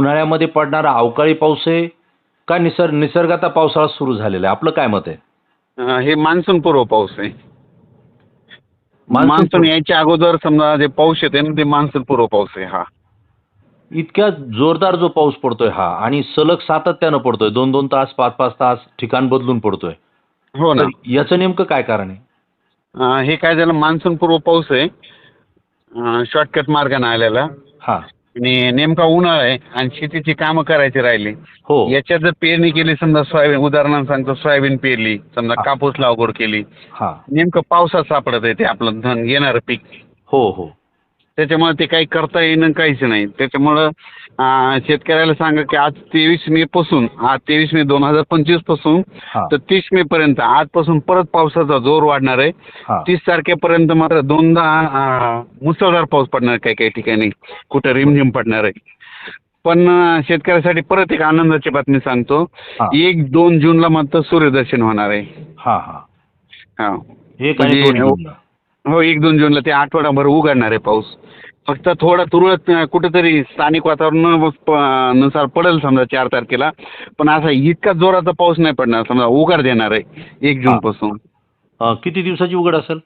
उन्हाळ्यामध्ये पडणारा अवकाळी पाऊस आहे का निसर्ग निसर्गाचा पावसाळा सुरू झालेला आहे? आपलं काय मत आहे? अं, हे मान्सून पूर्व पाऊस आहे. मान्सून मान्सून यायच्या अगोदर समजा जे पाऊस येते ना ते मान्सून पूर्व पाऊस आहे हा. इतक्या जोरदार जो पाऊस पडतोय हा आणि सलग सातत्यानं पडतोय. दोन दोन तास पाच पाच तास ठिकाण बदलून पडतोय. हो ना. तर याचं नेमकं काय कारण आहे? अं, हे काय झालं मान्सून पूर्व पाऊस आहे. शॉर्टकट मार्गाने आलेला. हा. आणि नेमका उन्हाळा आहे आणि शेतीची कामं करायची राहिली. हो. याच्यात जर पेरणी केली समजा सोयाबीन उदाहरणार्थ सांगतो सोयाबीन पेरली समजा. कापूस लागवड केली. हा. नेमकं पावसात सापडत आहे ते आपलं धन येणारं पीक. हो हो. त्याच्यामुळे ते काही करता येणं काहीच नाही. त्याच्यामुळं शेतकऱ्याला सांगा की आज तेवीस मे पासून आज तेवीस मे दोन हजार पंचवीसपासून हा. तर तीस मे पर्यंत आजपासून परत पावसाचा जोर वाढणार आहे. तीस तारखेपर्यंत मात्र दोनदा अं, मुसळधार पाऊस पडणार काही काही ठिकाणी. कुठं रिमझिम पडणार आहे. पण अं, शेतकऱ्यासाठी परत एक आनंदाची बातमी सांगतो. हा. एक दोन जूनला मात्र सूर्यदर्शन होणार आहे. हा हा. हा. म्हणजे-. हो एक दोन जूनला ते आठवडाभर उघडणार आहे पाऊस. फक्त थोडा तुरळक कुठेतरी स्थानिक वातावरण प- नुसार पडेल समजा चार तारखेला. पण असा इतका जोराचा पाऊस नाही पडणार समजा उघड देणार आहे एक जून पासून किती दिवसाची उघड असेल?